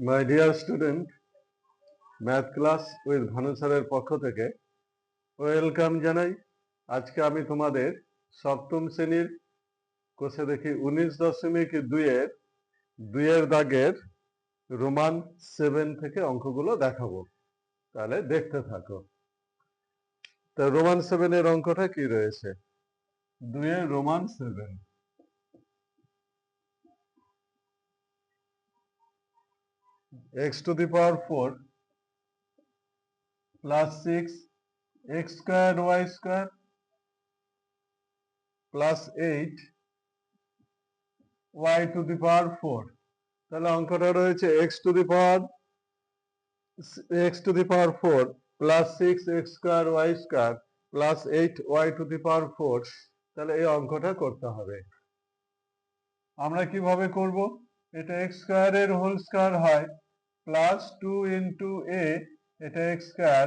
My dear student math class with Bhanu স্যারের পক্ষ থেকে ওয়েলকাম জানাই। আজকে আমি তোমাদের সপ্তম শ্রেণির কোষে দেখি উনিশ দশমিক দুইয়ের দুইয়ের দাগের রোমান সেভেন থেকে অঙ্কগুলো দেখাবো। তাহলে দেখতে থাকো। তা রোমান সেভেনের অঙ্কটা কি রয়েছে? দুইয়ের Roman seven x to the power 4 plus 6 x square y square plus 8 y to the power 4 তাহলে অঙ্কটা রয়েছে x to the power x to the power 4 plus 6 x square y square plus 8 y to the power 4 তাহলে এই অঙ্কটা করতে হবে আমরা কীভাবে করব এটা x স্কয়ার এর হোল স্কয়ার হয় প্লাস টু ইন্টু এ এটা এক্স স্কয়ার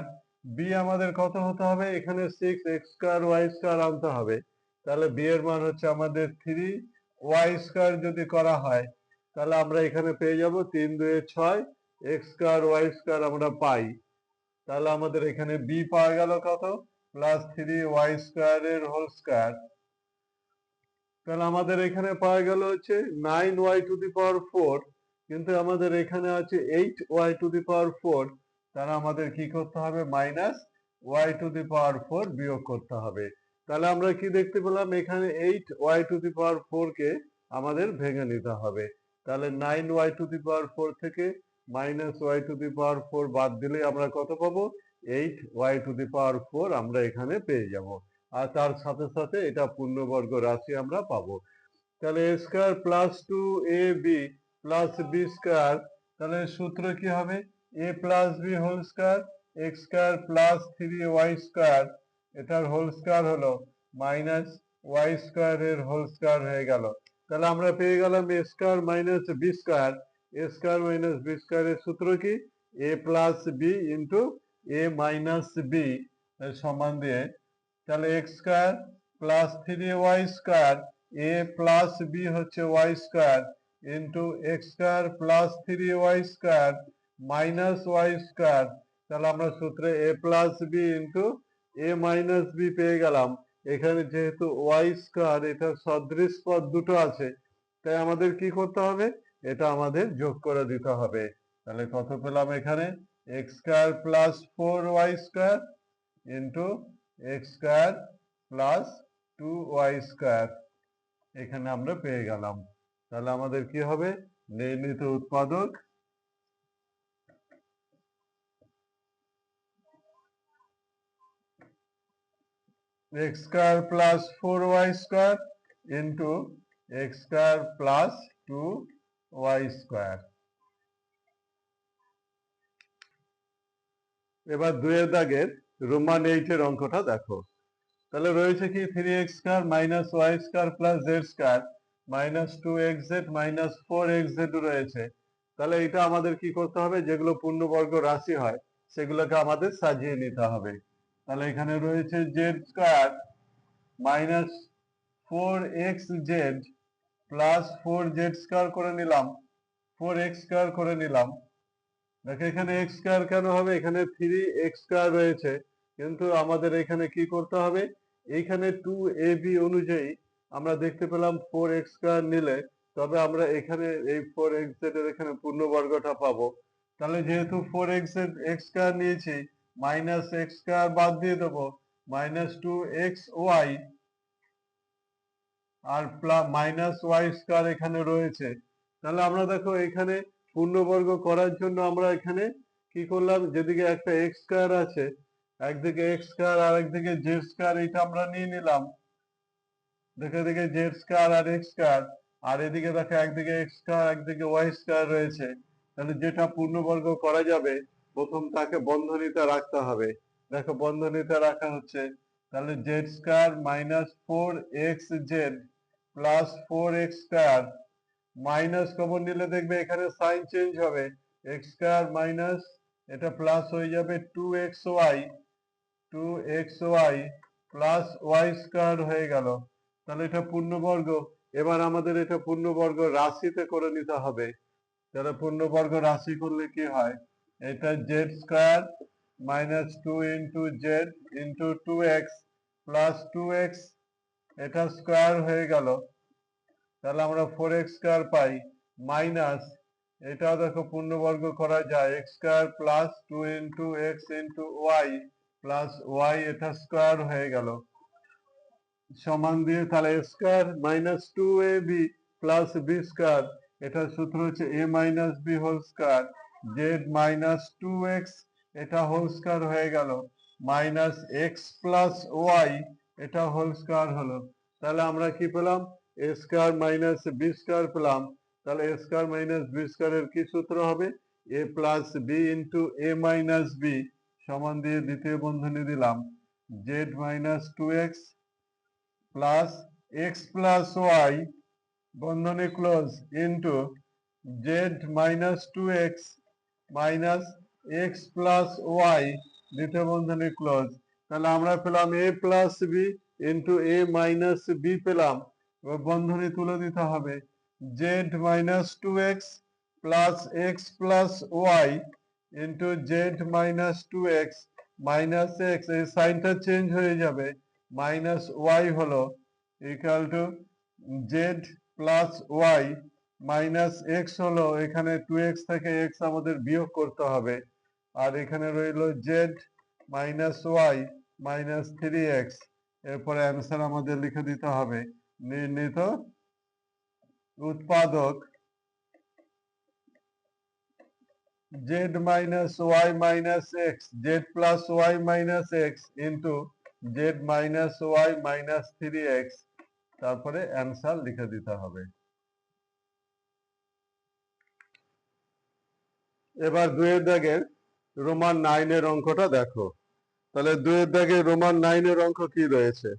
বি আমাদের কত হতে হবে? এখানে six x square y square আনতে হবে। তাহলে বি এর মান হচ্ছে আমাদের থ্রি ওয়াই স্কয়ার যদি করা হয়, তাহলে আমরা এখানে পেয়ে যাব তিন দুয়ে ছয় এক্স স্কয়ার ওয়াই স্কয়ার আমরা পাই। তাহলে আমাদের এখানে বি পাওয়া গেল কত? প্লাস থ্রি ওয়াই স্কয়ার এর হোল স্কয়ার তাহলে আমাদের এখানে পাওয়া গেল হচ্ছে nine y to the power four কিন্তু আমাদের এখানে আছে eight y to the power four তাহলে আমাদের কি করতে হবে? Minus y to the power four বিয়োগ করতে হবে। তাহলে আমরা কি দেখতে পেলাম? এখানে eight y to the power four কে আমাদের ভেঙে নিতে হবে। তাহলে nine y to the power four থেকে minus y to the power four বাদ দিলে আমরা কত পাবো? Eight y to the power four আমরা এখানে পেয়ে যাব। আর তার সাথে সাথে এটা পূর্ণবর্গ রাশি আমরা পাবো। তাহলে square plus two a b plus b square তাহলে সূত্র কি হবে? A plus b whole square x square plus three y square এটার হোল স্কয়ার হলো মাইনাস ওয়াই স্কয়ার এর হোল স্কয়ার হয়ে গেল। তাহলে আমরা পেয়ে গেলাম a square minus b square a square minus b square এর সূত্র কি? A plus b into a minus b সমান দিয়ে। তাহলে x square plus three y square a plus b হচ্ছে y square into x square plus three y square minus y square তাহলে আমরা সূত্রে a plus b into a minus b পেয়ে গেলাম। এখানে যেহেতু ওয়াই স্কয়ার এটা সদৃশ পদ দুটো আছে। তাই আমাদের কি করতে হবে? এটা আমাদের যোগ করে দিতে হবে। তাহলে কত পেলাম এখানে? X square plus four y square into x square plus two y square এখানে আমরা পেয়ে গেলাম। তাহলে আমাদের কি হবে? নির্ণীত উৎপাদক x square plus four y square into x square plus two y square এবার দুয়ের দাগের রোমান এইটের অঙ্কটা দেখো। তাহলে রয়েছে কি three x square minus y square plus z square minus two x z minus four x z রয়েছে। তাহলে এটা আমাদের কি করতে হবে? যেগুলো পূর্ণবর্গ রাশি হয়, সেগুলোকে আমাদের সাজিয়ে নিতে হবে। তাহলে এখানে রয়েছে z square minus four x z plus four z square করে নিলাম। ফোর এক্স স্কয়ার করে নিলাম। দেখো এখানে এক্স স্কয়ার কেন হবে? এখানে থ্রি এক্স স্কয়ার রয়েছে। কিন্তু আমাদের এখানে কি করতে হবে? এইখানে টু এ বি অনুযায়ী আমরা দেখতে পেলাম ফোর এক্স স্কয়ার নিলে তবে আমরা এখানে এই ফোর এক্স জেড এর এখানে পূর্ণবর্গটা পাবো। তাহলে যেহেতু four x z x square নিয়েছি মাইনাস এক্স স্কয়ার বাদ দিয়ে দেবো মাইনাস টু এক্স ওয়াই আর মাইনাস ওয়াই স্কয়ার এখানে রয়েছে। তাহলে আমরা দেখো এখানে পূর্ণবর্গ করার জন্য আমরা এখানে কি করলাম? যেদিকে একটা এক্স স্কয়ার আছে, একদিকে এক্স স্কয়ার আর একদিকে জেড স্কয়ার এটা আমরা নিয়ে নিলাম। দেখে দিকে জেড স্কয়ার আর এক্স স্কয়ার আর এদিকে দেখো একদিকে এক্স স্কয়ার একদিকে ওয়াই স্কয়ার রয়েছে। তাহলে যেটা পূর্ণবর্গ করা যাবে, প্রথম তাকে বন্ধনীতে রাখতে হবে। দেখো বন্ধনীতে রাখা হচ্ছে। তাহলে z square minus four x z plus four x square minus common নিলে দেখবে এখানে সাইন চেঞ্জ হবে। এক্স স্কয়ার মাইনাস এটা প্লাস হয়ে যাবে two x y two x y plus y square হয়ে গেল। তাহলে এটা পূর্ণবর্গ। এবার আমাদের এটা পূর্ণবর্গ রাশিতে করে নিতে হবে। তাহলে পূর্ণবর্গ রাশি করলে কি হয়? এটা z square minus two into z into two x plus two x এটা স্কোয়ার হয়ে গেল। তাহলে আমরা ফোর এক্স স্কোয়ার পাই মাইনাস এটাও দেখো পূর্ণবর্গ করা যায়। X square plus two into x into y plus y এটা স্কোয়ার হয়ে গেল। সমান দিয়ে তাহলে square minus two a b plus b square এটার সূত্র হচ্ছে a minus b whole square z minus two x এটা হোল স্কোয়ার হয়ে গেল মাইনাস এক্স প্লাস ওয়াই এটা হোল স্কোয়ার হলো। তাহলে আমরা কি পেলাম? A square minus b square পেলাম। তাহলে এ স্কোয়ার মাইনাস বি স্কোয়ারের কি সূত্র হবে? A plus b into a minus b সমান দিয়ে দ্বিতীয় বন্ধনী দিলাম। Z minus two x plus x plus y বন্ধনী close into z minus two x minus x plus y দ্বিতীয় বন্ধনী ক্লোজ তাহলে আমরা পেলাম a plus b into a minus b পেলাম। বন্ধনী তুলে দিতে হবে। Z minus two x plus x plus y into z minus two x minus x এই সাইনটা চেঞ্জ হয়ে যাবে। মাইনাস ওয়াই হলো equal to z plus y minus x হলো এখানে টু এক্স থেকে এক্স আমাদের বিয়োগ করতে হবে। আর এখানে রইল z minus y minus three x এরপরে অ্যান্সার আমাদের লিখে দিতে হবে। নির্ণীত উৎপাদক z minus y minus x z plus y minus x into z minus y minus three x তারপরে অ্যান্সার লিখে দিতে হবে। এবার দুয়ের দাগের রোমান নাইনের অঙ্কটা দেখো। তাহলে দুয়ের দাগে রোমান নাইনের অঙ্ক কি রয়েছে?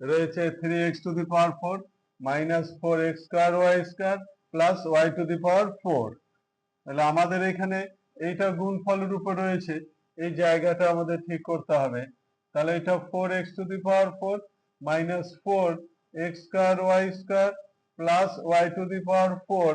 রয়েছে three x to the power four minus four x square y square plus y to the power four তাহলে আমাদের এখানে এইটা গুণফলের উপর রয়েছে, এই জায়গাটা আমাদের ঠিক করতে হবে। তাহলে এটা four x to the power four minus four x square y square plus y to the power four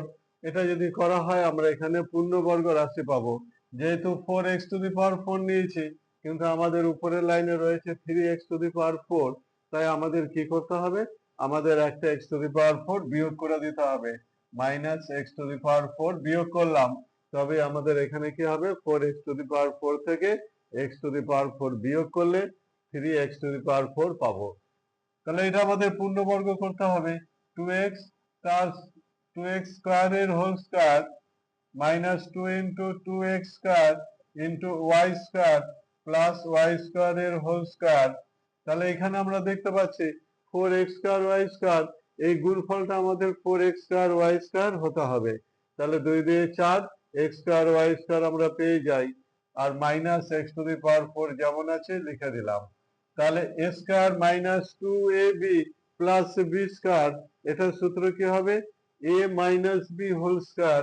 এটা যদি করা হয়, আমরা এখানে পূর্ণবর্গ রাশি পাবো। যেহেতু four x to the power four নিয়েছি, কিন্তু আমাদের উপরের লাইনে রয়েছে three x to the power four তাই আমাদের কি করতে হবে? আমাদের একটা x to the power four বিয়োগ করে দিতে হবে। Minus x to the power four বিয়োগ করলাম। তবে আমাদের এখানে কি হবে? Four x to the power four থেকে x to the power four বিয়োগ করলে three x to the power four পাবো। তাহলে এটা আমাদের পূর্ণবর্গ করতে হবে। Two x plus two x স্কোয়ারের whole square minus two into two x square into y square plus y স্কোয়ারের হোল স্কোয়ার তাহলে এখানে আমরা দেখতে পাচ্ছি four x square y square এই গুণফলটা আমাদের four x square y square হতে হবে। তাহলে দুই দিয়ে চার এক্স স্কোয়ার ওয়াই স্কোয়ার আমরা পেয়ে যাই। আর minus x to the power four যেমন আছে, লিখে দিলাম। তাহলে a square minus two a b plus b square, এটার সূত্র কি হবে? A minus b whole square,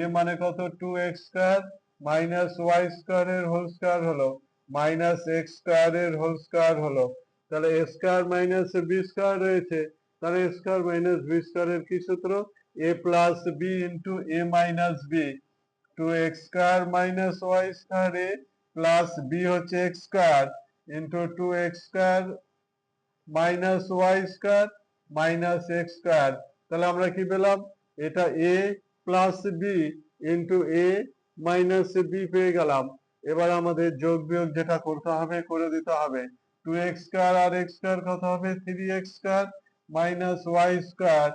a মানে কত? Two x square minus y স্কোয়ারের হোল স্কোয়ার হলো, মাইনাস এক্স স্কোয়ারের হোল স্কোয়ার হলো। তাহলে a square minus b square রয়েছে, তাহলে এ স্কোয়ার মাইনাস বি স্কোয়ারের কি সূত্র? A plus b into a minus b. Two x square minus y square a plus b হচ্ছে x square. Two x square minus y square minus x square তাহলে আমরা কি পেলাম? এটা a plus b into a minus b পেয়ে গেলাম। এবার আমাদের যোগ বিয়োগ যেটা করতে হবে, করে দিতে হবে। টু এক্স স্কোয়ার আর এক্স স্কোয়ার কত হবে? Three x square minus y square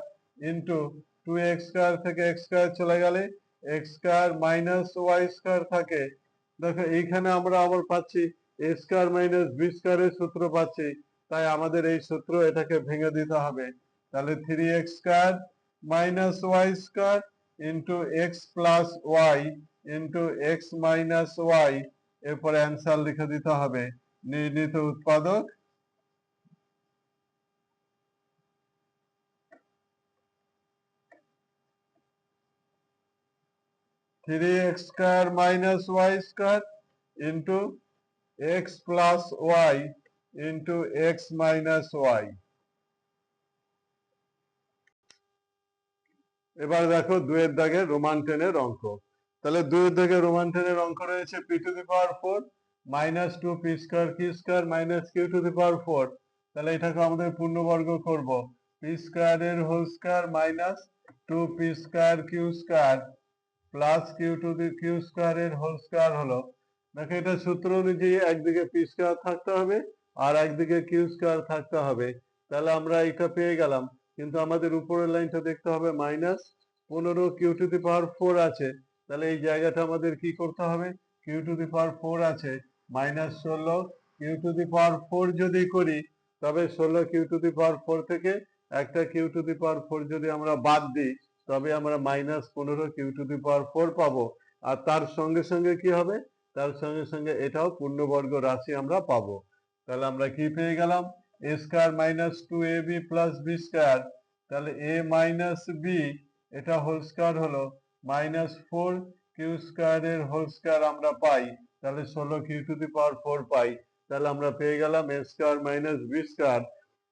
into two x square থেকে এক্স স্কোয়ার চলে গেলে x square minus y square থাকে। দেখো, এইখানে আমরা আবার পাচ্ছি এ স্কোয়ার মাইনাস বি স্কোয়ারের সূত্র পাচ্ছি, তাই আমাদের এই সূত্র এটাকে ভেঙে দিতে হবে। তাহলে three x square minus y square into x plus y into x minus y এরপরে অ্যান্সার লিখে দিতে হবে। নির্ণীত উৎপাদক three x square minus y square into x plus y into x minus y এবার দেখো দুয়ের দাগে রোমান টেনের অঙ্ক। তাহলে দুয়ের দাগে রোমান টেনের অঙ্ক রয়েছে p to the power four minus two p square q square minus q to the power four তাহলে এটাকে আমাদের পূর্ণবর্গ করব। পি স্কোয়ারের whole square minus two p square q square plus q to the q স্কোয়ারের whole square হলো দেখো, এটা সূত্র অনুযায়ী একদিকে পি স্কোয়ার থাকতে হবে আর একদিকে কিউ স্কোয়ার থাকতে হবে। তাহলে আমরা এটা পেয়ে গেলাম। কিন্তু আমাদের উপরের লাইনটা দেখতে হবে মাইনাস পনেরো q to the power four আছে। তাহলে এই জায়গাটা আমাদের কি করতে হবে? Q to the power four আছে। মাইনাস ষোলো q to the power four যদি করি, তবে ষোলো q to the power four থেকে একটা q to the power four যদি আমরা বাদ দিই, তবে আমরা মাইনাস পনেরো q to the power four পাবো। আর তার সঙ্গে সঙ্গে কি হবে? তার সঙ্গে সঙ্গে এটাও পূর্ণবর্গ রাশি আমরা পাবো। তাহলে আমরা কি পেয়ে গেলাম? A square minus two a b plus b square তাহলে এ মাইনাস বি এটা হোল স্কোয়ার হলো। মাইনাস ফোর কিউ স্কোয়ারের হোল স্কোয়ার আমরা পাই। তাহলে ষোলো q to the power four পাই। তাহলে আমরা পেয়ে গেলাম a square minus b square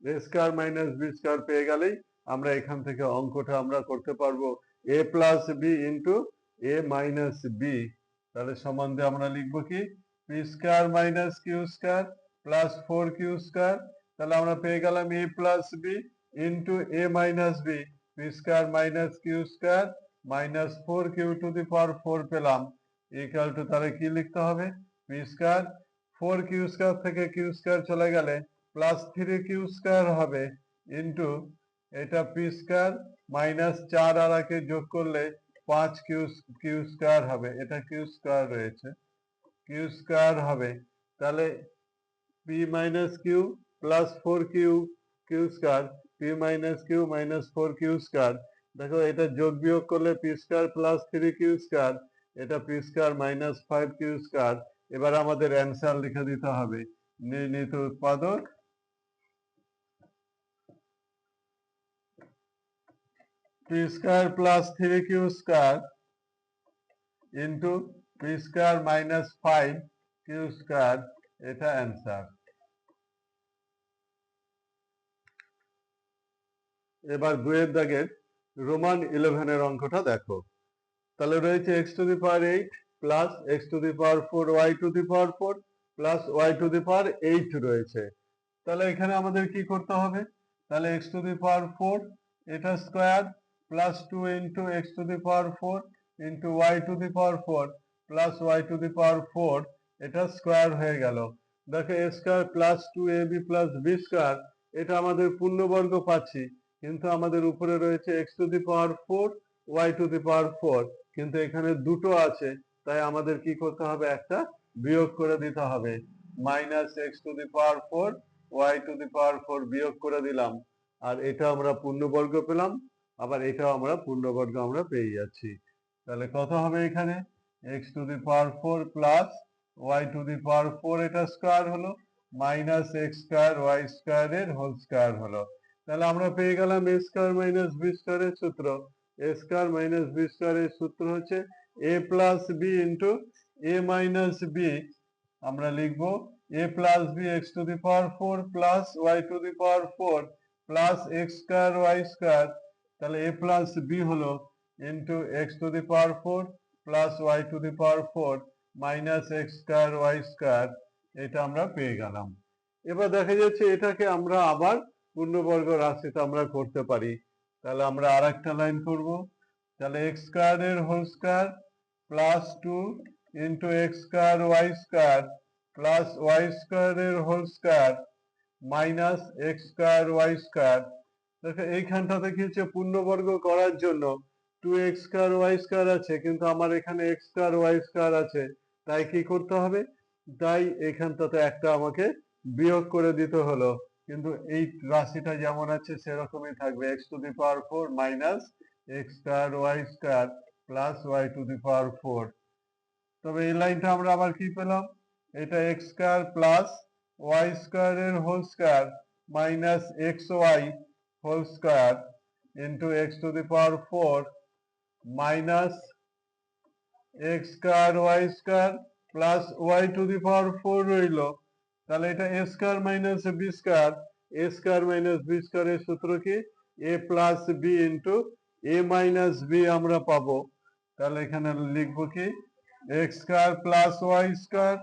a square minus b square পেয়ে গেলেই আমরা এখান থেকে অঙ্কটা আমরা করতে পারব। A plus b into a minus b তাহলে সম্বন্ধে আমরা লিখব কি? P square minus q square plus four q square তাহলে আমরা পেয়ে গেলাম a plus b into a minus b p square minus q square minus four q to the power four পেলাম। ইকাল টু তাহলে কি লিখতে হবে? P square four q square থেকে কিউ স্কোয়ার চলে গেলে প্লাস থ্রি কিউ স্কোয়ার হবে into এটা পি স্কোয়ার মাইনাস চার আর যোগ করলে পাঁচ কিউ কিউ স্কোয়ার হবে, এটা কিউ স্কোয়ার রয়েছে। কিউ স্কোয়ার হবে, তাহলে p minus q plus four q q square p minus q minus four q square দেখো, এটা যোগ বিয়োগ করলে p square plus three q square এটা p square minus five q square এবার আমাদের অ্যান্সার লিখে দিতে হবে, নির্ণীত উৎপাদক p square plus three q square into p square minus five q square, এটা অ্যান্সার। এবার দুয়ের দাগের রোমান ইলেভেনের অঙ্কটা দেখো। তাহলে রয়েছে x to the power eight plus x to the power four, y to the power four plus y to the power eight রয়েছে। তাহলে এখানে আমাদের কি করতে হবে? তাহলে x to the power four, এটা square plus two into x to the power four into y to the power four plus y to the power four এটা স্কোয়ার হয়ে গেল। দেখো a square plus two a b plus b square এটা আমাদের পূর্ণবর্গ পাচ্ছি, কিন্তু আমাদের উপরে রয়েছে x to the power four y to the power four কিন্তু এখানে দুটো আছে, তাই আমাদের কি করতে হবে? একটা বিয়োগ করে দিতে হবে। Minus x to the power four y to the power four বিয়োগ করে দিলাম। আর এটা আমরা পূর্ণবর্গ পেলাম। আবার এটাও আমরা পূর্ণবর্গ আমরা পেয়ে যাচ্ছি। তাহলে কত হবে এখানে? X to the power four plus y to the power four এটা স্কোয়ার হলো মাইনাস এক্স স্কোয়ার ওয়াই স্কোয়ারের হোল স্কোয়ার হলো। তাহলে আমরা পেয়ে গেলাম এ স্কোয়ার মাইনাস বি স্কোয়ারের সূত্র। এ স্কোয়ার মাইনাস বি স্কোয়ারের সূত্র হচ্ছে a plus b into a minus b আমরা লিখব a plus b x to the power four plus y to the power four plus x square y square তাহলে a plus b হলো into x to the power four plus y to the power four minus x square y square এটা আমরা পেয়ে গেলাম। এবার দেখা যাচ্ছে এটাকে আমরা আবার পূর্ণবর্গ রাশিতে আমরা করতে পারি। তাহলে আমরা আর একটা লাইন করব। তাহলে এক্স স্কোয়ারের whole square plus two into x square y square plus y স্কোয়ারের whole square minus x square y square দেখো এইখানটাতে কি হচ্ছে পূর্ণবর্গ করার জন্য। Two x square y square আছে, কিন্তু আমার এখানে এক্স স্কোয়ার ওয়াই স্কোয়ার আছে। তাই কি করতে হবে? তাই এখানটাতে একটা আমাকে বিয়োগ করে দিতে হলো। কিন্তু এই রাশিটা যেমন আছে, সেরকমই থাকবে। X to the power four minus x square y square plus y to the power four তবে এই লাইনটা আমরা আবার কি পেলাম? এটা এক্স স্কোয়ার প্লাস ওয়াই স্কোয়ারের whole square minus x y whole square into x to the power four minus x square y square plus y to the power four রইল। তাহলে এটা a square minus b square a square minus b স্কোয়ারের সূত্র কি? A plus b into a minus b আমরা পাবো। তাহলে এখানে লিখব কি? X square plus y square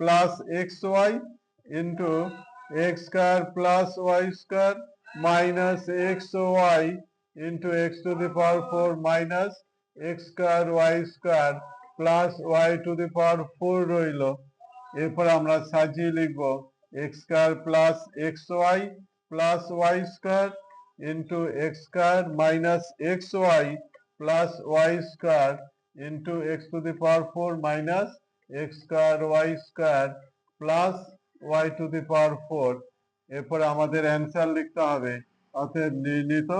plus x y into x square plus y square minus x y into x to the power four minus x square y square plus y to the power four রইল। এরপর আমরা সাজিয়ে লিখব plus x y plus y square into x square minus x y plus y square into x to the power four minus x square y square plus y to the power four এরপর আমাদের answer লিখতে হবে। অতএব নির্ণীত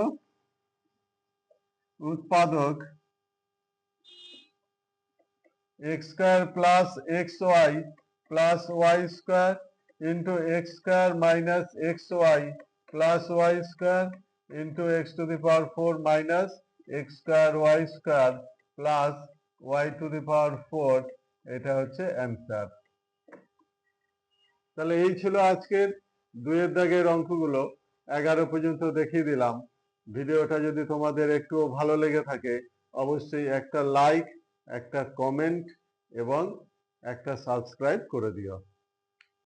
উৎপাদক x square plus x y plus y square into x square minus x y plus y square into x to the power four minus x square y square plus y to the power four এটা হচ্ছে answer তাহলে এই ছিল আজকের দুয়ের দাগের অঙ্কগুলো এগারো পর্যন্ত দেখিয়ে দিলাম। ভিডিওটা যদি তোমাদের একটু ভালো লেগে থাকে, অবশ্যই একটা লাইক, একটা কমেন্ট এবং একটা সাবস্ক্রাইব করে দিও।